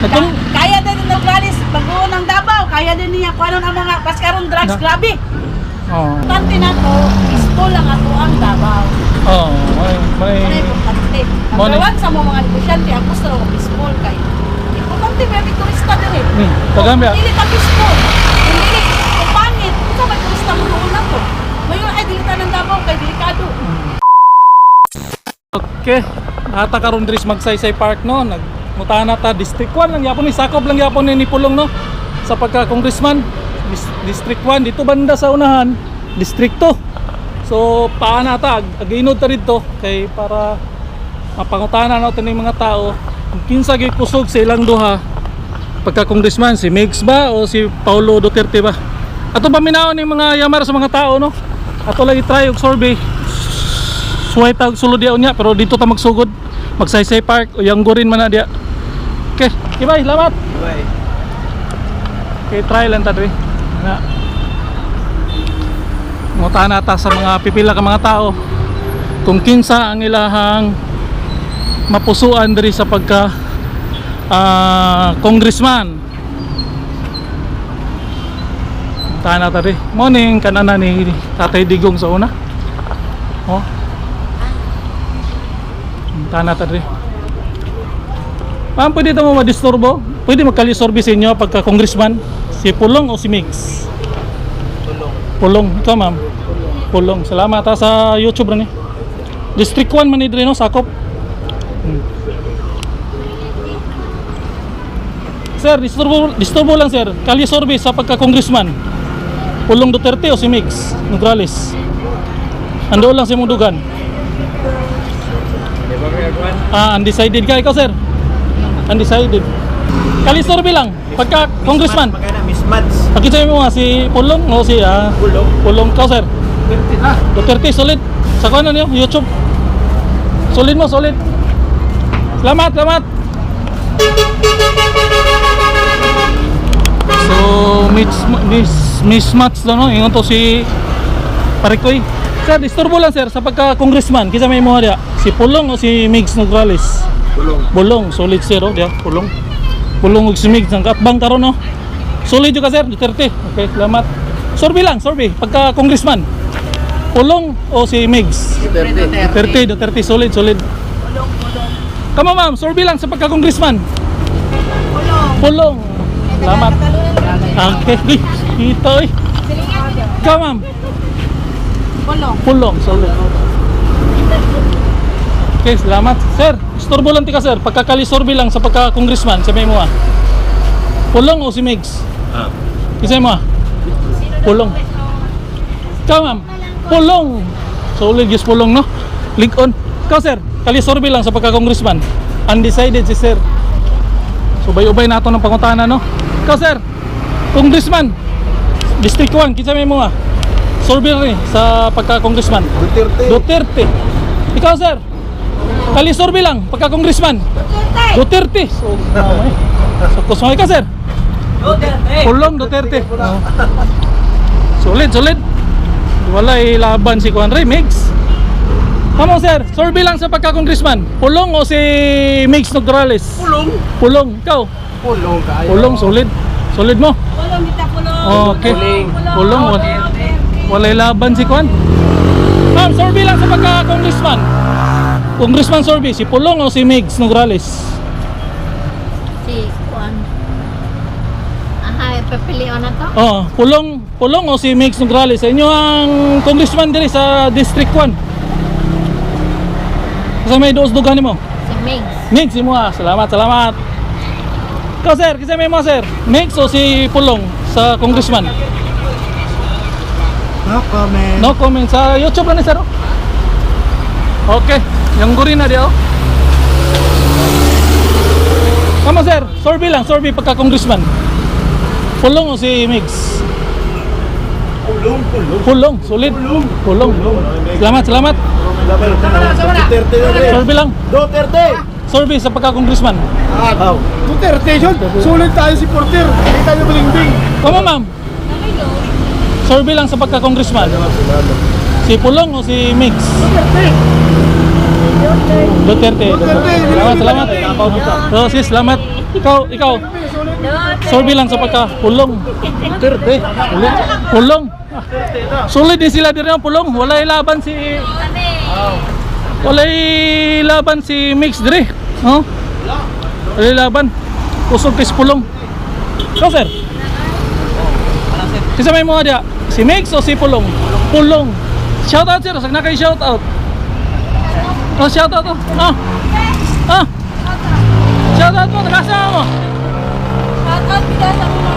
Natum- Kaya din ng Nogales, bago ng Davao, kaya din niya kung ano ang mga paskaron drugs, Na- grabe. Oo. Importante na to, isto lang ako ang Davao. Oo. May, may, Ano importante? Number one sa mga mga negosyante, ang gusto lang peaceful kay. Importante ba may turista din eh. Hmm, tagambi, ah. Dili ka peaceful. Kung dili, kung pangit, kung sa may turista mo noon na to. Ngayon ay dili ta ng Davao kay delikado. Okay. Nata karon diri sa Magsaysay Park no, nagmutahan na ta District 1 lang yapon ni sakop lang yapon ni Pulong no sa pagka congressman Dis- District 1 dito banda sa unahan District 2. So paa na ta ag- aginod ta dito kay para mapangutanan natin ng mga tao kung kinsa gyud kusog sa ilang duha pagka congressman si Migs ba o si Paulo Duterte ba. Ato ba minaw ni mga yamar sa mga tao no? Ato lagi try og survey suway tag sulod unya pero dito ta magsugod magsaysay park o yang gurin man na diya okay ibay salamat okay try lang ta diri na Munta na ta sa mga pipila ka mga tao. Kung kinsa ang ilahang mapusuan diri sa pagka ah, congressman. Munta na ta diri morning kanana ni Tatay Digong sa una. Oh. Tana ta diri. Ma'am, pwede ito mo madisturbo? Pwede magkalisorbi sa inyo pagka congressman? Si Pulong o si Migs? Pulong. Pulong. Ikaw ma'am? Pulong. Salamat ha sa YouTube rin eh. District 1 man no, sakop. Hmm. Sir, disturbo, disturbo lang sir. Kalisorbi sa pagka congressman. Pulong Duterte o si Migs? Nograles. Ando lang sa imong dugan. Ah, undecided ka ikaw, sir? Undecided. Kalisorbe lang, pagka congressman. Pagka na mismatch. Pakita mo nga si Pulong o si ah, Pulong. Pulong ka, sir. Ah, Duterte, solid. Sa kanan niyo, YouTube. Solid mo, solid. Salamat, salamat. So, mis, mis, mismatch daw, no? Ingon to si Parikoy. Sir, disturbo lang, sir, sa pagka-congressman. Kisa may mga dia. Si Pulong o si Migs Nograles? Pulong. Bulong, solid sir, oh, dia, pulong. Pulong ug simig sang katbang karon no. Solid yung ka sir, Duterte. Okay, salamat. Sorbi lang, sorbi. Pagka congressman. Pulong o si Migs? Duterte, Duterte, solid, solid. Kamo ma'am, sorbi lang sa pagka congressman. Pulong. Salamat. Okay, Uy, ito eh. Ikaw ma'am, Bolong. pulong, solid. Okay, salamat. Sir, istorbo lang ti ka sir. Pagkakalisorbi lang sa pagka-congressman, sabi mo ah. Pulong o si Migs? Ah. Isa mo ah. Pulong. Ikaw ma'am, pulong. Solid yes pulong no? Link on. Ikaw sir, kalisorbi lang sa pagka-congressman. Undecided si sir. So bay-ubay nato ng pangutana no? Ikaw sir, congressman. District 1, kinsa may mo ah. Sorbi rin sa pagka-congressman. Duterte. Duterte. Ikaw sir, kalisorbi lang pagka-congressman. Duterte. So, mamay. So, kusmay ka sir. Pulong Duterte. Oh. Solid, solid. Wala laban si Juan Rey, Mix. Kamo sir, sorbi lang sa pagka-congressman. Pulong o si Mix Nograles? Pulong. Pulong, ikaw. Pulong kayo. Pulong, solid. Solid mo. Bolong, kita pulong. Okay. Puling. Pulong. Wala, wala laban si Juan. Ma'am, sorbi lang sa pagka-congressman. Congressman sorbi, si Pulong o si Mix Nograles? Si Juan. Aha, papilion na to? Oh, Pulong, Pulong o si Mix Nograles? Sa inyo ang congressman diri sa District 1. Sa may doos dugan mo. Si Mings. Mix mo ah. Salamat, salamat. Ikaw sir, kasi may mo sir. Mix o si Pulong sa congressman? No comment. No comment sa YouTube lang ni sir. oh. Okay, yung guri na diyo. Kamo sir, sorby lang, sorby pagka congressman. Pulong o si Mix? Pulong. Pulong. Pulong, solid. Pulong. Pulong. Salamat, salamat. Duterte rin. Sorby lang. Duterte. Sorby sa pagka-congressman. Ah. Duterte yun. Sulit tayo si Porter. Hindi tayo biling-bing. Kamo ma'am. Sorby lang sa pagka-congressman. Si Pulong o si Mix? Duterte. Duterte. Duterte. Salamat, salamat. So sis, salamat. Ikaw, ikaw. Sorbi lang sa pagka pulong. Duterte. Pulong. Pulong. Sulit din sila din ang pulong. Walay laban si Walay laban si Mix dire. Oh. Walay laban. Kusog kis pulong. Ikaw sir. Kisa may mga dia? Si Mix o si Pulong? Pulong. Shout out sir, sag na shout out. Oh, shout out oh. Ah. Ah. Shout out mo, nakasama mo. Shoutout kita sa mga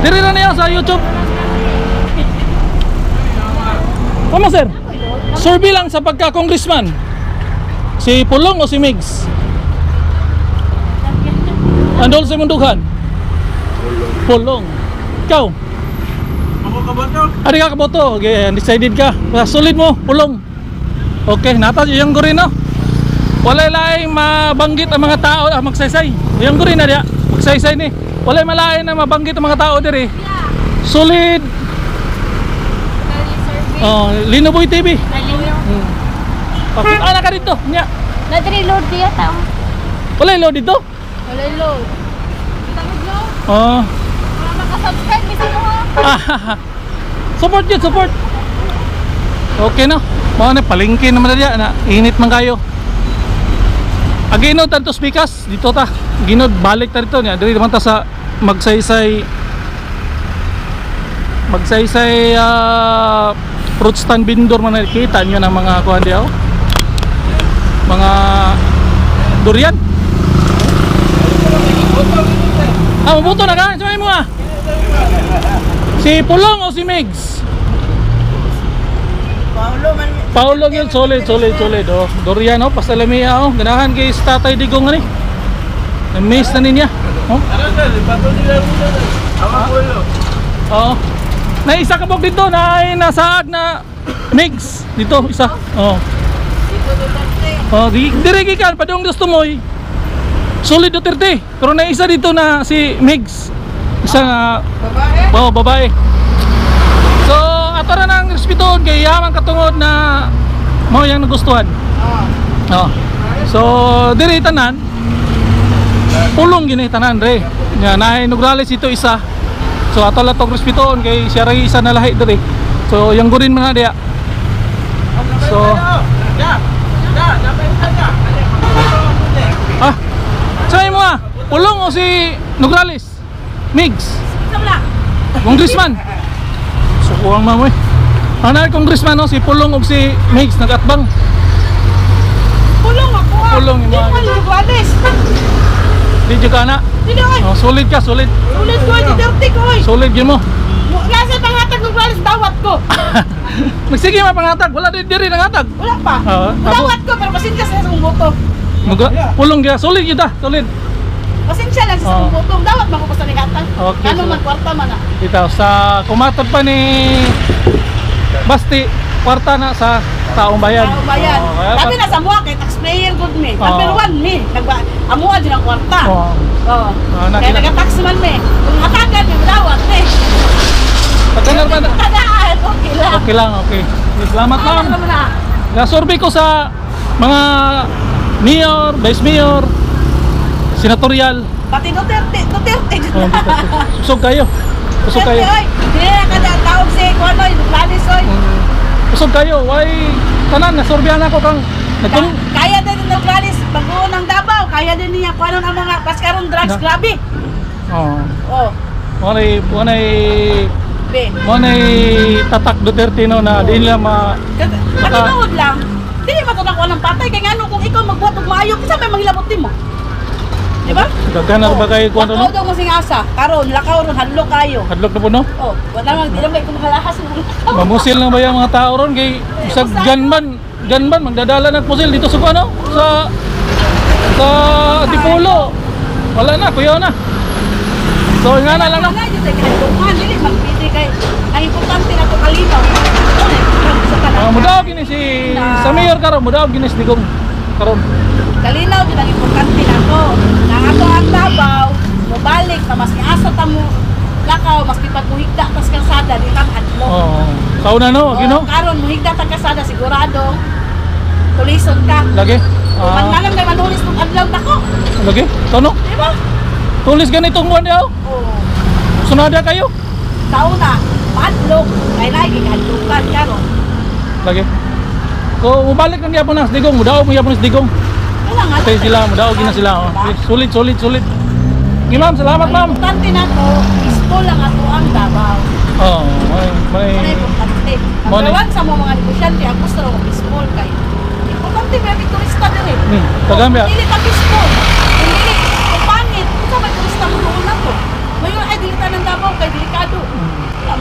Diri na niya sa YouTube. Tama sir. Survey lang sa pagka-congressman. Si Pulong o si Migs? Andol sa mundugan. Pulong. Ikaw? Ako ka ba to? Ari ka kaboto. Okay, decided ka. Solid mo, Pulong. Okay, nata yung gurin no. Walay laing mabanggit ang mga tao ah, magsaysay. Yung gurin na dia. Magsaysay ni. Walay malain na mabanggit ang mga tao diri. Solid. Oh, Linoboy TV. Hmm. Okay, ana ka dito. Nya. Nag-reload diya tao. Walay lo dito. Wala load. Kita mo no? Oh. Mga makasubscribe mo. Ah, support yun, support. Okay no. Mga na palingkin naman na na init man kayo. Aginod tanto speakers dito ta. Ginod balik ta dito niya. Diri naman ta sa magsaysay magsaysay ah, fruit stand vendor man nakita niyo ng mga kuan diaw. Mga durian. Ah, mabuto na ka. Sumay mo ah. Si Pulong o si Migs? Paulo yun, solid, solid, solid. Oh. Dorian, oh, pasalamia, oh. Ganahan kay tatay digong ani. Na-miss na niya. Oh. Ano sir? Bato nila muna. Ako ulo. Oo. Na isa ka bog dito na ay nasaag na mix dito isa. Oh. Oh, di dire gikan padung gusto mo. eh. Solid Duterte. Pero na isa dito na si Migs. Isa nga Babae. oh, babae. Ato na nang respetuhon kay yaman katungod na mo yang nagustuhan. Oh. So, dire tanan pulong gini tanan re. Nga naay nugrales ito isa. So ato lang tong respetuhon kay siya ray isa na lahi dire. So yang gurin mga dia. So Ya. Ya, dapat saja. ah Say mo ah, pulong o si Nugrales? Migs, Isang lang. Eh. Ano ay congressman no si Pulong o si Migs nagatbang. Pulong ako ah. Pulong yung Di mga-. Di jud ka na. Dili oy. Oh, solid ka, solid. Ulit ko ay dirty ko oy. Solid yun mo. Nasa pangatag lugalis dawat ko. Magsige mapangatag, wala din diri nangatag. Wala pa. Oo, Dawat ko pero pasensya sa isang boto. Muga, pulong gyud, solid gyud ah, solid. Pasensya lang sa Oo. boto. Dawat man ko sa nigatan. Okay, Ano sige. man kwarta man ah. Dito sa kumatag pa ni Basti kwarta na sa taong bayan. Tao bayan. Oh, kaya Sabi na sa mua kay taxpayer good me. Oo. Number one me. Nagba amua din ang kwarta. Oh. Oo. Oo, Kaya nakita- nagatax man me. Kung hatagan yung dawat me. Pagkanar ba na? Tadaan, okay lang. Okay lang, okay. Salamat lang. naman na? Na-survey ko sa mga mayor, vice mayor, senatorial. Pati Duterte, Duterte. Oh, dito. Usog kayo. Usog Duterte, kayo. Dili na kada taog si Kuano, Lugalis, oy. Usog kayo. Why tanan na-surveyan ako kang nagkung Ka- Kaya din ng Lugalis, bago ng Davao, kaya din niya kuano ang mga paskarong drugs, Na- grabe. Oh. Oh, Wanay wanay be. wanay tatak Duterte no na di nila ma Matinood lang. Dili matunak ko ng patay kay ngano kung ikaw magbuhat og maayo, kinsa may manghilabot nimo? Di ba? Kayo kung ano no? Lakaw daw mo sing asa. Karon, lakaw ron hadlok kayo. Hadlok na po no? Oh, wala man di na may kumakalahas mo. Mamusil lang ba yung mga tao ron kay sa gunman, gunman magdadala ng pusil dito sa ano? Sa sa Antipolo. Wala na, kuya na. So nga na lang. Wala jud kay hadlokan dili magpili kay ang importante na to kalinaw. Uh, tanan. mudaw gini si sa mayor karon, mudaw gini si Digong karon. Kalinaw jud ang importante na to. Na ato ang Davao, mobalik pa mas asa ta mo lakaw mas pipat mo higda tas kalsada di ka hadlok. Oh, sauna no, Oh, gino. karon mo higda ta kalsada sigurado tulison ka. Lagi. Ah. Man nalang kay manulis tong adlaw nako. Lagi? Tono? Di ba? Tulis ganitong buwan daw. Oo. Sunada kayo. Sauna, padlok, kay lagi kandukan karon. Lagi. Ko mubalik lang gyapon na sa digong, mudaog mo gyapon sa digong. Wala nga. Tay sila, mudaog gina sila. Oh. Diba? Sulit, sulit, sulit. Okay, ma'am, salamat ma'am. Importante na to, peaceful lang ato ang Davao. Oh, may may Ano importante? One sa mga mga negosyante, ang gusto raw peaceful kay. Importante ba may turista din eh. ni Tagambia. Kung Dili ka. Kung dili, kung pangit, kung sa may turista mo noon na to. Ngayon ay dili ka ng Davao kay delikado.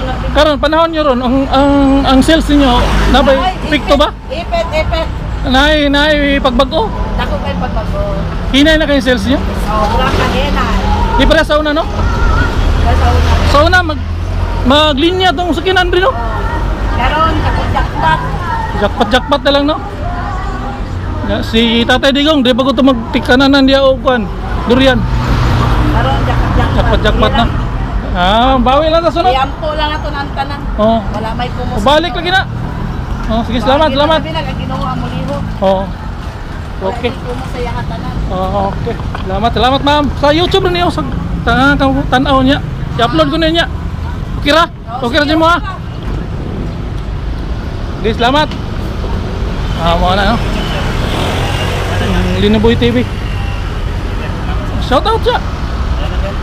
Na- Karon panahon niyo ron ang ang ang sales niyo nabay Ay, pikto ba? Ipet, ipet. Nay nay pagbago. Dako kay pagbago. Hinay na kayo sales niyo. So, wala ka henay. Di para sa una no? Kasi una. Sa una mag maglinya tong sakinan rin no. Karon, kakudyak-dak. Jackpot jackpot na lang no. Si Tatay Digong, di ba ko to magtikananan dia o kuan? Durian. Karon, jakak-jakak. Jackpot jackpot na. Ah, bawi lang sa sunod. Iyampo lang ato ng tanan. Oh. Wala may kumus. Balik lagi na. Oh, sige, salamat, salamat. Ang ginawa mo liho. Oh. Okay. Sa. Oh, okay. Salamat, salamat ma'am. Sa YouTube rin niyo sa tanang kang tanaw niya. I-upload ko na niya. Okay ra? Okay ra mo ha? Sige, salamat. Ah, mo na no. Linaboy TV. Shout out siya.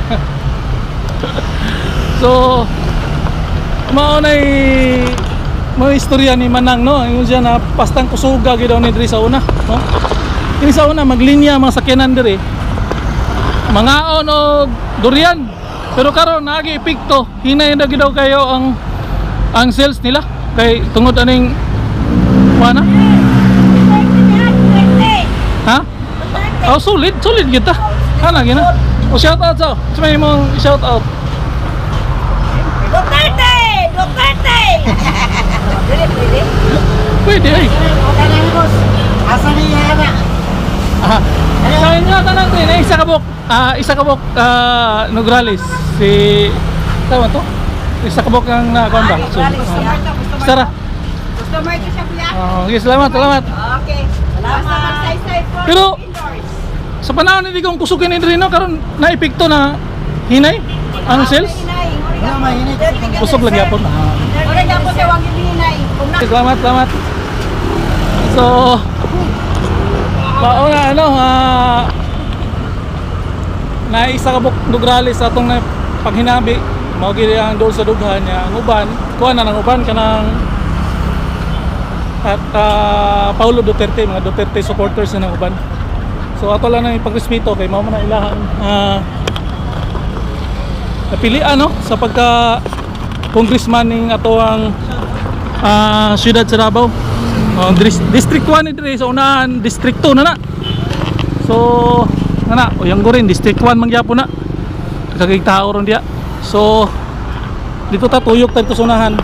so, mao na mo istorya ni Manang no. Ingon siya na pastang kusuga gyud daw ni diri sa una, no. Kini sa una maglinya mga sakyanan diri. Mangaon og durian. Pero karon naagi epekto, hinay na daw kayo ang ang sales nila kay tungod aning kuana. Ha? Oh, solid, solid kita. Ana gina. O shout out sa. Sa may mo shout out. Duterte! Duterte! Pwede, pwede. Pwede ay. Asa niya na? Aha. Sa inyo tanan din eh, isa kabok. Ah, isa kabok ah Nograles si tama to. Isa kabok ang na ba? So, ah, Sara. Customer ko siya kuya. Oh, okay, salamat, salamat. Okay. Salamat. Saysay po. Pero- Sa panahon ni Digong kusukin ni Drino karon na epekto na hinay ang sales. Kusog lang yapon. Ora gyapon sa wang hinay. Kung na Salamat, salamat. So, Mauna ano, ah na isa ka dugrali sa atong na paghinabi. Mao gid ang doon sa dughan niya. Ang uban kuha na ng uban kanang at ah, Paulo Duterte mga Duterte supporters na ng uban. So ato lang na ipagrespeto kay mao na ilahang ah napilian no sa pagka congressman ning ato ang ah, siyudad sa Davao Oh, dis- District 1 ni dire sa unahan, District 2 na na. So, na na, o yang rin District 1 man gyapon na. Kagig tao ron dia. So, dito ta tuyok ta dito sa unahan.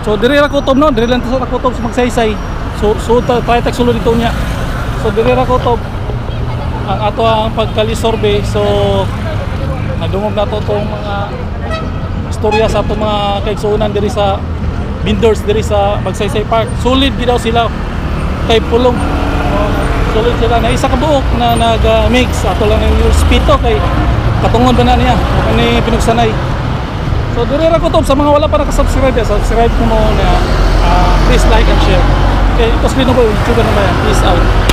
So, dire ra kutob no, dire lang ta sa kutob sa magsaysay. So, so ta tayo sulod dito niya. So, dire ra kutob ang ato ang pagkalisorbe. So, nadungog na to tong mga istorya sa ato mga kaigsuonan diri sa vendors diri sa Magsaysay Park. Solid gid daw sila kay pulong. Solid sila na isa ka buok na nag-mix ato lang yung spito kay katungod ba na niya ani pinugsanay. So diri ra ko to sa mga wala pa nakasubscribe ya, subscribe ko mo na ah, please like and share. Okay, ito sa YouTube na ba yan? Peace out.